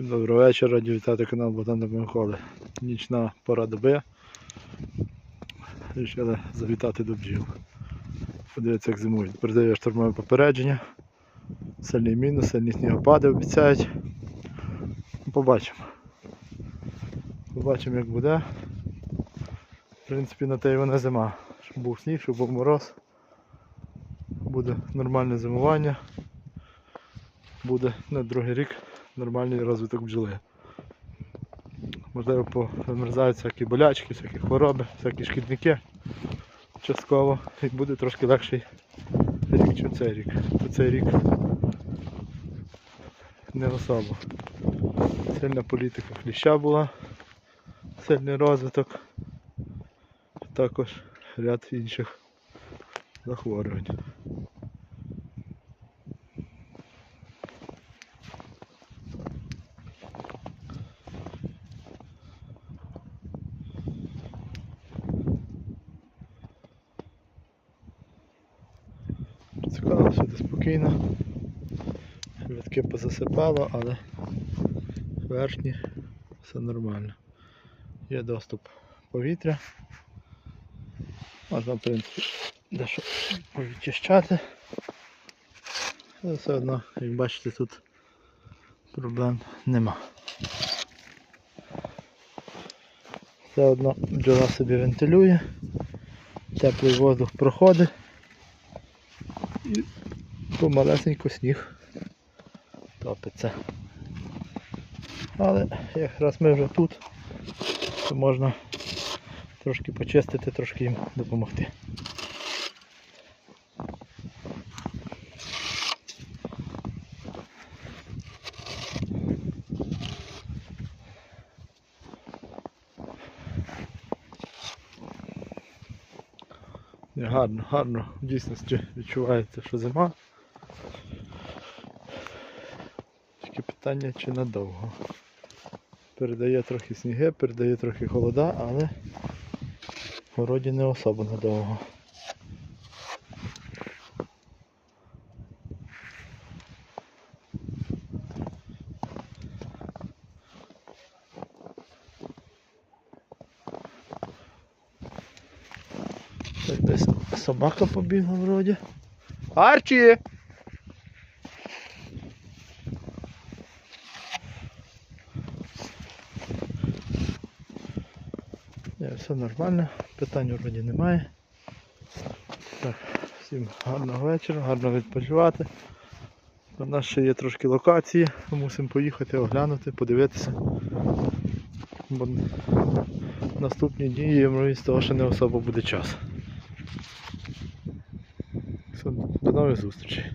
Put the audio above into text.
Всім доброго вечора, раді вітати канал Богдана Миколи. Нічна пора доби. Рішили завітати до бджіл. Подивитися, як зимують. Передаю штурмове попередження. Сильний мінус, сильні снігопади обіцяють. Побачимо. Побачимо як буде. В принципі, на те й вона зима. Щоб був сніг, щоб був мороз. Буде нормальне зимування. Буде на другий рік нормальний розвиток бджоли. Можливо, померзають всякі болячки, всякі хвороби, всякі шкідники частково і буде трошки легший рік, ніж цей рік. Бо цей рік не особо. Сильна політика кліща була, сильний розвиток, також ряд інших захворювань. Цікаво, це спокійно. Вітки позасипало, але верхні все нормально. Є доступ повітря. Можна, в принципі, дещо повідчищати. Але все одно, як бачите, тут проблем нема. Все одно бджола собі вентилює, теплий воздух проходить і помалесенько сніг топиться. Але якраз ми вже тут, то можна трошки почистити, трошки їм допомогти. Гарно, гарно, в дійсності відчувається, що зима. Тільки питання чи надовго. Передає трохи сніги, передає трохи холода, але в городі не особо надовго. Так десь собака побігла вроді. Арчі! Все нормально, питань вроді немає. Так, всім гарного вечора, гарно відпочивати. У нас ще є трошки локації, мусимо поїхати, оглянути, подивитися. Бо наступні дні є ймовірність того, що не особо буде час. До нових зустрічей.